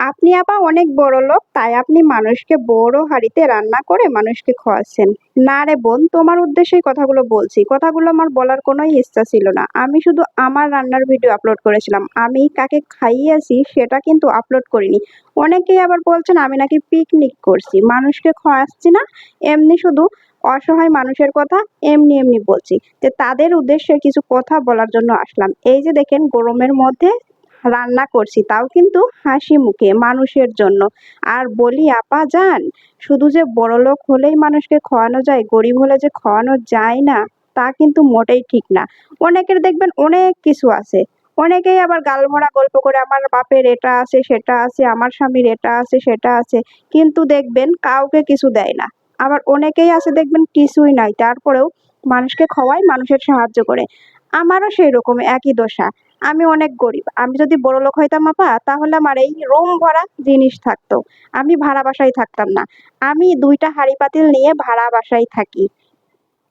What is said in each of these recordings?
আপনি আপা অনেক বড় লোক, তাই আপনি মানুষকে বড় হাঁড়িতে রান্না করে মানুষকে খাওয়াচ্ছেন না রে বোন, তোমার উদ্দেশ্যেই কথাগুলো বলছি। কথাগুলো আমার বলার কোনো ইচ্ছা ছিল না। আমি শুধু আমার রান্নার ভিডিও আপলোড করেছিলাম। আমি কাকে খাইয়েছি সেটা কিন্তু আপলোড করিনি। অনেকেই আবার বলছেন, আমি নাকি পিকনিক করছি। মানুষকে খাওয়াচ্ছি না। এমনি শুধু অসহায় মানুষের কথা এমনি এমনি বলছি। যে তাদের উদ্দেশ্যে কিছু কথা বলার জন্য আসলাম। এই যে দেখেন, গরমের মধ্যে রান্না করছি, তাও কিন্তু হাসি মুখে মানুষের জন্য। আর বলি, আপা যান, শুধু যে বড়লোক হলেই মানুষকে খাওয়ানো যায়, গরিব হলে যে খাওয়ানো যায় না, তা কিন্তু মোটেই ঠিক না। অনেকের দেখবেন অনেক কিছু আছে। অনেকেই আবার গালমরা গল্প করে, আমার বাপের এটা আছে, সেটা আছে, আমার স্বামীর এটা আছে, সেটা আছে। কিন্তু দেখবেন কাউকে কিছু দেয় না। আবার অনেকেই আছে, দেখবেন কিছুই নাই, তারপরেও মানুষকে খাওয়ায় মানুষের সাহায্য করে। আমারও সেই রকম একই দশা। আমি অনেক গরিব। আমি যদি বড়লোক হইতাম, আপা, তাহলে আমার এই রুম ভরা জিনিস থাকতো। আমি ভাড়া বাসায় থাকতাম না। আমি দুইটা হাঁড়ি পাতিল নিয়ে ভাড়া বাসায় থাকি।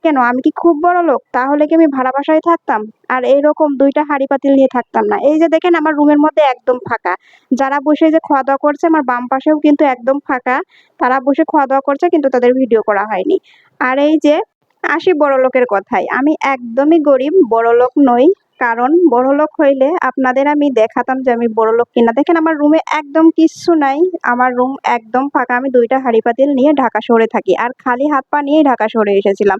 কেন? আমি কি খুব বড় লোক? তাহলে কি আমি ভাড়া বাসায় থাকতাম? আর এইরকম দুইটা হাঁড়ি পাতিল নিয়ে থাকতাম না। এই যে দেখেন, আমার রুমের মধ্যে একদম ফাঁকা। যারা বসে যে খাওয়া দাওয়া করছে, আমার বাম পাশেও কিন্তু একদম ফাঁকা। তারা বসে খাওয়া দাওয়া করছে, কিন্তু তাদের ভিডিও করা হয়নি। আর এই যে আসি বড়লোকের কথায়, আমি একদমই গরিব বড়লোক নই। কারণ বড়লোক হইলে আপনাদের আমি দেখাতাম যে আমি বড়লোক কিনা। দেখেন আমার রুমে একদম কিচ্ছু নাই। আমার রুম একদম ফাঁকা। আমি দুইটা হাঁড়ি পাতিল নিয়ে ঢাকা শহরে থাকি। আর খালি হাত পা নিয়েই ঢাকা শহরে এসেছিলাম।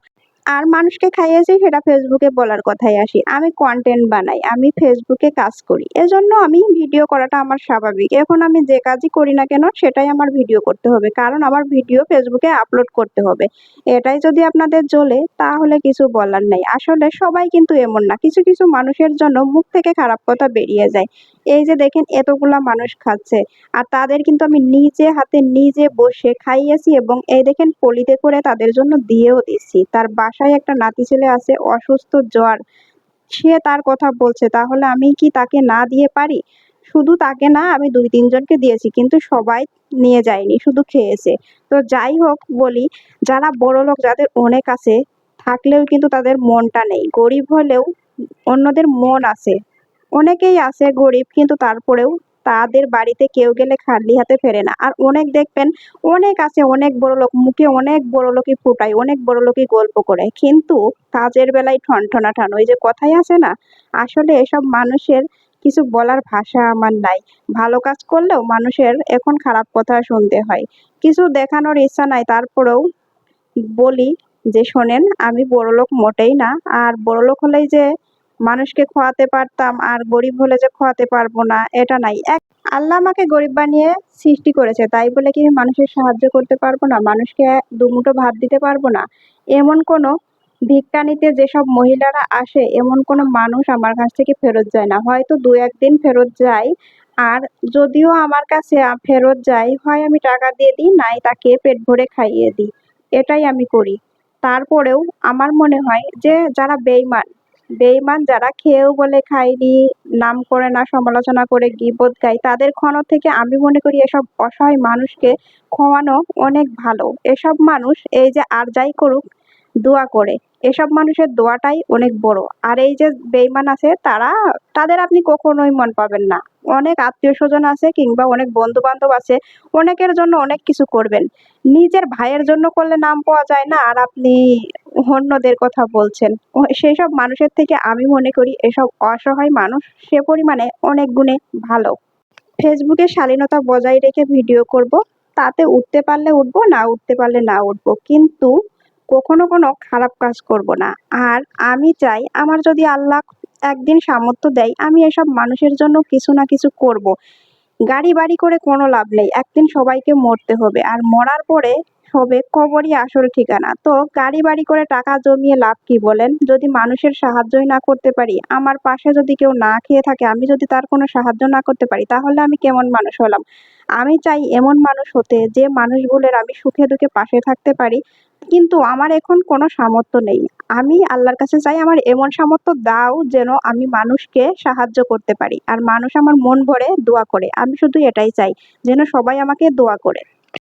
আর মানুষকে খাইয়েছি সেটা ফেসবুকে বলার কথাই আসি। আমি কন্টেন্ট বানাই, আমি ফেসবুকে কাজ করি। এজন্য আমি ভিডিও করাটা আমার স্বাভাবিক। এখন আমি যে কাজই করি না কেন, সেটাই আমার ভিডিও করতে হবে। কারণ আমার ভিডিও ফেসবুকে আপলোড করতে হবে। এটাই যদি আপনাদের জ্বলে, তাহলে কিছু বলার নেই। আসলে সবাই কিন্তু এমন না। কিছু কিছু মানুষের জন্য মুখ থেকে খারাপ কথা বেরিয়ে যায়। এই যে দেখেন এতগুলা মানুষ খাচ্ছে। আর তাদের কিন্তু আমি নিজে হাতে নিজে বসে খাইয়েছি এবং এই দেখেন পলিতে করে তাদের জন্য দিয়েও দিচ্ছি তার বাসায় একটা নাতি ছেলে আছে, অসুস্থ জ্বর। সে তার কথা বলছে, তাহলে আমি কি তাকে না দিয়ে পারি? শুধু তাকে না, আমি দুই তিনজনকে দিয়েছি, কিন্তু সবাই নিয়ে যায়নি, শুধু খেয়েছে। তো যাই হোক বলি, যারা বড় লোক যাদের অনেক আছে, থাকলেও কিন্তু তাদের মনটা নেই। গরিব হলেও অন্যদের মন আছে। অনেকেই আছে গরিব, কিন্তু তারপরেও তাদের বাড়িতে কেউ গেলে খালি হাতে ফেরে না। আর অনেক দেখবেন, অনেক আছে, অনেক বড় লোক, মুখে অনেক বড় লোকই ফুটায়, অনেক বড় লোকই গল্প করে। কিন্তু কাজের বেলায় ঠনঠনা ঠান ওই যে কথাই আছে না? আসলে এসব মানুষের কিছু বলার ভাষা আমার নাই। ভালো কাজ করলেও মানুষের এখন খারাপ কথা শুনতে হয়। কিছু দেখানোর ইচ্ছা নাই, তারপরেও বলি যে, শোনেন, আমি বড়লোক মোটেই না। আর বড়লোক হলেই যে মানুষকে খোয়াতে পারতাম আর গরিব হলে যে খোয়াতে পারব না, এটা নাই। এক আল্লাহ আমাকে গরিব বানিয়ে সৃষ্টি করেছে, তাই বলে কি মানুষের সাহায্য করতে পারব না, মানুষকে দুমুঠো ভাত দিতে পারব না? এমন কোনো ভিক্ষা নিতে যেসব মহিলারা আসে, এমন কোনো মানুষ আমার কাছ থেকে ফেরত যায় না। হয়তো দু একদিন ফেরত যায় আর যদিও আমার কাছে ফেরত যায় হয় আমি টাকা দিয়ে দিই, নাই তাকে পেট ভরে খাইয়ে দিই। এটাই আমি করি। তারপরেও আমার মনে হয় যে যারা বেইমান বেইমান যারা খেয়েও বলে খায়নি, নাম করে না, সমালোচনা করে গিবত গায়, তাদের ক্ষণ থেকে আমি মনে করি এসব অসহায় মানুষকে খোয়ানো অনেক ভালো। এসব মানুষ এই যে আর যাই করুক, দোয়া করে। এসব মানুষের দোয়াটাই অনেক বড়। আর এই যে বেইমান আছে, তারা, তাদের আপনি কখনোই মন পাবেন না। অনেক আত্মীয় স্বজন আছে কিংবা অনেক বন্ধু বান্ধব আছে, অনেকের জন্য অনেক কিছু করবেন। নিজের ভাইয়ের জন্য করলে নাম পাওয়া যায় না, আর আপনি অন্যদের কথা বলছেন। সেই সব মানুষের থেকে আমি মনে করি এসব অসহায় মানুষ সে পরিমাণে অনেক গুণে ভালো। ফেসবুকে শালীনতা বজায় রেখে ভিডিও করব, তাতে উঠতে পারলে উঠবো, না উঠতে পারলে না উঠবো। কিন্তু কখনো কোনো খারাপ কাজ করব না। আর আমি চাই আমার যদি আল্লাহ একদিন সামর্থ্য দেয়, আমি এসব মানুষের জন্য কিছু না কিছু করব। গাড়ি বাড়ি করে কোনো লাভ নেই। একদিন সবাইকে মরতে হবে। আর মরার পরে হবে কবরই আসল ঠিকানা। তো গাড়ি বাড়ি করে টাকা জমিয়ে লাভ কি বলেন? যদি মানুষের সাহায্যই না করতে পারি, আমার পাশে যদি কেউ না খেয়ে থাকে, আমি যদি তার কোনো সাহায্য না করতে পারি, তাহলে আমি কেমন মানুষ হলাম? আমি চাই এমন মানুষ হতে, যে মানুষগুলোর আমি সুখে দুঃখে পাশে থাকতে পারি কিন্তু আমার এখন কোনো সামর্থ্য নেই। আমি আল্লাহর কাছে চাই আমার এমন সামর্থ্য দাও যেন আমি মানুষকে সাহায্য করতে পারি। আর মানুষ আমার মন ভরে দোয়া করে। আমি শুধু এটাই চাই যেন সবাই আমাকে দোয়া করে।